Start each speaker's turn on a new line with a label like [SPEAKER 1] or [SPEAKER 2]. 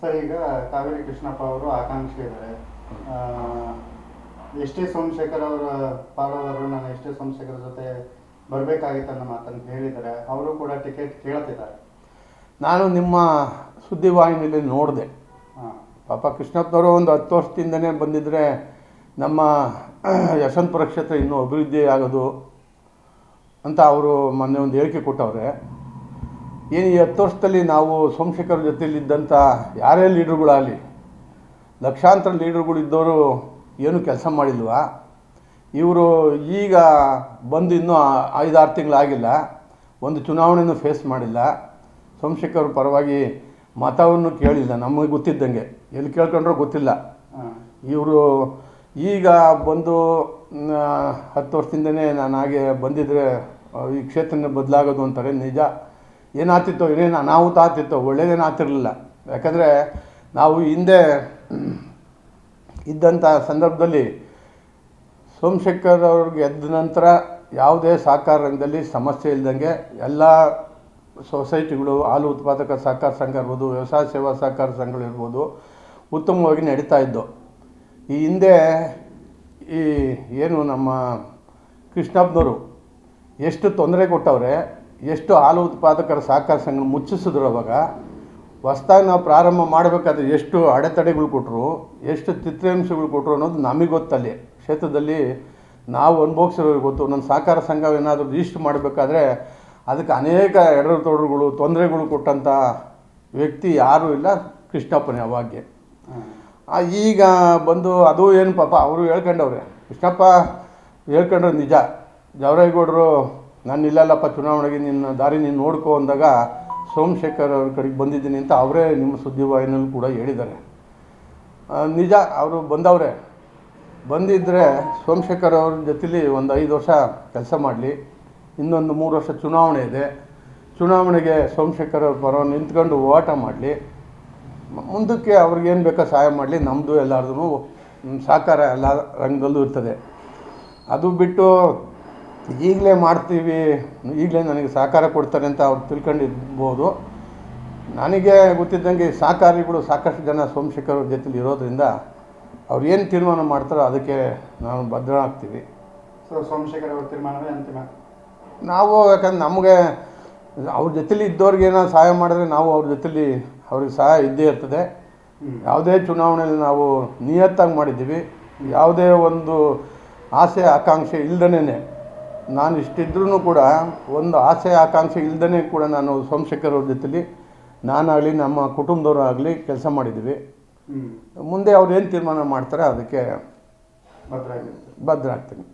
[SPEAKER 1] Sir ಈಗ ಕಾವೇರಿ ಕೃಷ್ಣಪ್ಪ ಅವರು ಆಕಾಂಕ್ಷಿ ಇದ್ದಾರೆ ಎಸ್ ಟಿ ಸೋಮಶೇಖರ್ ಅವರ ಪಾಲವರು ನಾನು ಎಸ್ ಟಿ ಸೋಮಶೇಖರ್ ಜೊತೆ ಬರಬೇಕಾಗಿತ್ತು ಅನ್ನೋ ಮಾತನ್ನು ಹೇಳಿದ್ದಾರೆ. ಅವರು ಕೂಡ ಟಿಕೆಟ್ ಕೇಳುತ್ತಿದ್ದಾರೆ
[SPEAKER 2] ನಾನು ನಿಮ್ಮ ಸುದ್ದಿವಾಹಿನಿಯಲ್ಲಿ ನೋಡಿದೆ. ಪಾಪ ಕೃಷ್ಣಪ್ಪನವರು ಒಂದು ಹತ್ತು ವರ್ಷದಿಂದನೇ ಬಂದಿದ್ದರೆ ನಮ್ಮ ಯಶವಂತಪುರ ಕ್ಷೇತ್ರ ಇನ್ನೂ ಅಭಿವೃದ್ಧಿ ಆಗೋದು ಅಂತ ಅವರು ಮೊನ್ನೆ ಒಂದು ಹೇಳಿಕೆ ಕೊಟ್ಟವ್ರೆ. ಏನು ಈ ಹತ್ತು ವರ್ಷದಲ್ಲಿ ನಾವು ಸೋಮಶೇಖರ್ ಜೊತೆಯಲ್ಲಿದ್ದಂಥ ಯಾರೇ ಲೀಡ್ರುಗಳಾಗಲಿ ಲಕ್ಷಾಂತರ ಲೀಡ್ರುಗಳು ಇದ್ದವರು ಏನು ಕೆಲಸ ಮಾಡಿಲ್ವಾ? ಇವರು ಈಗ ಬಂದು ಇನ್ನೂ ಐದಾರು ತಿಂಗಳಾಗಿಲ್ಲ ಒಂದು ಚುನಾವಣೆಯೂ ಫೇಸ್ ಮಾಡಿಲ್ಲ. ಸೋಮಶೇಖರ್ ಪರವಾಗಿ ಮತವನ್ನು ಕೇಳಿಲ್ಲ ನಮಗೆ ಗೊತ್ತಿದ್ದಂಗೆ. ಎಲ್ಲಿ ಕೇಳ್ಕೊಂಡ್ರೆ ಗೊತ್ತಿಲ್ಲ. ಇವರು ಈಗ ಬಂದು ಹತ್ತು ವರ್ಷದಿಂದನೇ ನಾನು ಹಾಗೆ ಬಂದಿದ್ದರೆ ಈ ಕ್ಷೇತ್ರನೇ ಬದಲಾಗೋದು ಅಂತಾರೆ ನಿಜ. ಏನಾಗ್ತಿತ್ತೋ ಏನೇನು ಅನಾಹುತ ಆಗ್ತಿತ್ತೋ ಒಳ್ಳೇದೇನು ಆಗ್ತಿರಲಿಲ್ಲ ಯಾಕಂದರೆ ನಾವು ಹಿಂದೆ ಇದ್ದಂಥ ಸಂದರ್ಭದಲ್ಲಿ ಸೋಮಶೇಖರ್ ಅವ್ರಿಗೆ ಎದ್ದ ನಂತರ ಯಾವುದೇ ಸಹಕಾರ ರಂಗದಲ್ಲಿ ಸಮಸ್ಯೆ ಇಲ್ದಂಗೆ ಎಲ್ಲ ಸೊಸೈಟಿಗಳು, ಹಾಲು ಉತ್ಪಾದಕ ಸಹಕಾರ ಸಂಘ ಇರ್ಬೋದು, ವ್ಯವಸಾಯ ಸೇವಾ ಸಹಕಾರ ಸಂಘಗಳಿರ್ಬೋದು ಉತ್ತಮವಾಗಿ ನಡೀತಾ ಇದ್ದು ಈ ಹಿಂದೆ ಈ ಏನು ನಮ್ಮ ಕೃಷ್ಣಪ್ಪನವರು ಎಷ್ಟು ತೊಂದರೆ ಕೊಟ್ಟವ್ರೆ ಎಷ್ಟು ಹಾಲು ಉತ್ಪಾದಕರ ಸಹಕಾರ ಸಂಘ ಮುಚ್ಚಿಸಿದ್ರು ಅವಾಗ, ಹೊಸ್ದಾಗಿ ನಾವು ಪ್ರಾರಂಭ ಮಾಡಬೇಕಾದ್ರೆ ಎಷ್ಟು ಅಡೆತಡೆಗಳು ಕೊಟ್ಟರು ಎಷ್ಟು ಚಿತ್ರಾಂಶಗಳು ಕೊಟ್ಟರು ಅನ್ನೋದು ನಮಗೆ ಗೊತ್ತಲ್ಲಿ. ಕ್ಷೇತ್ರದಲ್ಲಿ ನಾವು ಅನುಭವಿಸಿರೋರಿಗೆ ಗೊತ್ತು. ನನ್ನ ಸಹಕಾರ ಸಂಘ ಏನಾದರೂ ರಿಜಿಸ್ಟ್ರ್ ಮಾಡಬೇಕಾದ್ರೆ ಅದಕ್ಕೆ ಅನೇಕ ಎಡರು ತೊಡರುಗಳು ತೊಂದರೆಗಳು ಕೊಟ್ಟಂಥ ವ್ಯಕ್ತಿ ಯಾರೂ ಇಲ್ಲ, ಕೃಷ್ಣಪ್ಪನೇ ಅವಾಗೆ. ಈಗ ಬಂದು ಅದು ಏನು ಪಾಪ, ಅವರು ಹೇಳ್ಕೊಂಡವ್ರೆ. ಕೃಷ್ಣಪ್ಪ ಹೇಳ್ಕೊಂಡ್ರೆ ನಿಜ. ಜವರೇಗೌಡರು ನಾನು ಇಲ್ಲಲ್ಲಪ್ಪ, ಚುನಾವಣೆಗೆ ನಿನ್ನ ದಾರಿ ನೀನು ನೋಡ್ಕೋ ಅಂದಾಗ ಸೋಮಶೇಖರ್ ಅವ್ರ ಕಡೆಗೆ ಬಂದಿದ್ದೀನಿ ಅಂತ ಅವರೇ ನಿಮ್ಮ ಸುದ್ದಿವಾಹಿನಿಯಲ್ಲಿ ಕೂಡ ಹೇಳಿದ್ದಾರೆ. ನಿಜ, ಅವರು ಬಂದವರೇ. ಬಂದಿದ್ದರೆ ಸೋಮಶೇಖರ್ ಅವ್ರ ಜೊತೆಲಿ ಒಂದು ಐದು ವರ್ಷ ಕೆಲಸ ಮಾಡಲಿ. ಇನ್ನೊಂದು ಮೂರು ವರ್ಷ ಚುನಾವಣೆ ಇದೆ. ಚುನಾವಣೆಗೆ ಸೋಮಶೇಖರ್ ಅವ್ರ ಪರ ನಿಂತ್ಕೊಂಡು ಹೋರಾಟ ಮಾಡಲಿ. ಮುಂದಕ್ಕೆ ಅವ್ರಿಗೇನು ಬೇಕೋ ಸಹಾಯ ಮಾಡಲಿ. ನಮ್ಮದು ಎಲ್ಲರದೂ ಸಹಕಾರ ಎಲ್ಲ ರಂಗದಲ್ಲೂ ಇರ್ತದೆ. ಅದು ಬಿಟ್ಟು ಈಗಲೇ ಮಾಡ್ತೀವಿ ಈಗಲೇ ನನಗೆ ಸಹಕಾರ ಕೊಡ್ತಾರೆ ಅಂತ ಅವ್ರು ತಿಳ್ಕೊಂಡಿರ್ಬೋದು. ನನಗೆ ಗೊತ್ತಿದ್ದಂಗೆ ಸಹಕಾರಿಗಳು ಸಾಕಷ್ಟು ಜನ ಸೋಮಶೇಖರ್ ಅವ್ರ ಜೊತೆಲಿ ಇರೋದ್ರಿಂದ ಅವ್ರು ಏನು ತೀರ್ಮಾನ ಮಾಡ್ತಾರೋ ಅದಕ್ಕೆ ನಾವು ಭದ್ರನಾಗ್ತೀವಿ
[SPEAKER 1] ಸೊ ಸೋಮಶೇಖರ್ ಅವ್ರ ತೀರ್ಮಾನವೇ ಅಂತಿಮ?
[SPEAKER 2] ನಾವು ಯಾಕಂದ್ರೆ ನಮಗೆ ಅವ್ರ ಜೊತೆಲಿ ಇದ್ದವ್ರಿಗೆ ಏನೋ ಸಹಾಯ ಮಾಡಿದ್ರೆ ನಾವು ಅವ್ರ ಜೊತೆಲಿ ಅವ್ರಿಗೆ ಸಹಾಯ ಇದ್ದೇ ಇರ್ತದೆ. ಯಾವುದೇ ಚುನಾವಣೆಯಲ್ಲಿ ನಾವು ನಿಯತ್ತಾಗಿ ಮಾಡಿದ್ದೀವಿ. ಯಾವುದೇ ಒಂದು ಆಸೆ ಆಕಾಂಕ್ಷೆ ಇಲ್ದನೇ ನಾನು ಇಷ್ಟಿದ್ರೂ ಕೂಡ ಒಂದು ಆಸೆ ಆಕಾಂಕ್ಷೆ ಇಲ್ಲದೇ ಕೂಡ ನಾನು ಸೋಮಶೇಖರ್ ಅವ್ರ ಜೊತೆಲಿ ನಾನಾಗಲಿ ನಮ್ಮ ಕುಟುಂಬದವರು ಆಗಲಿ ಕೆಲಸ ಮಾಡಿದ್ದೀವಿ ಮುಂದೆ ಅವ್ರು ಏನು ತೀರ್ಮಾನ ಮಾಡ್ತಾರೆ ಅದಕ್ಕೆ ಭದ್ರ ಆಗ್ತೀನಿ.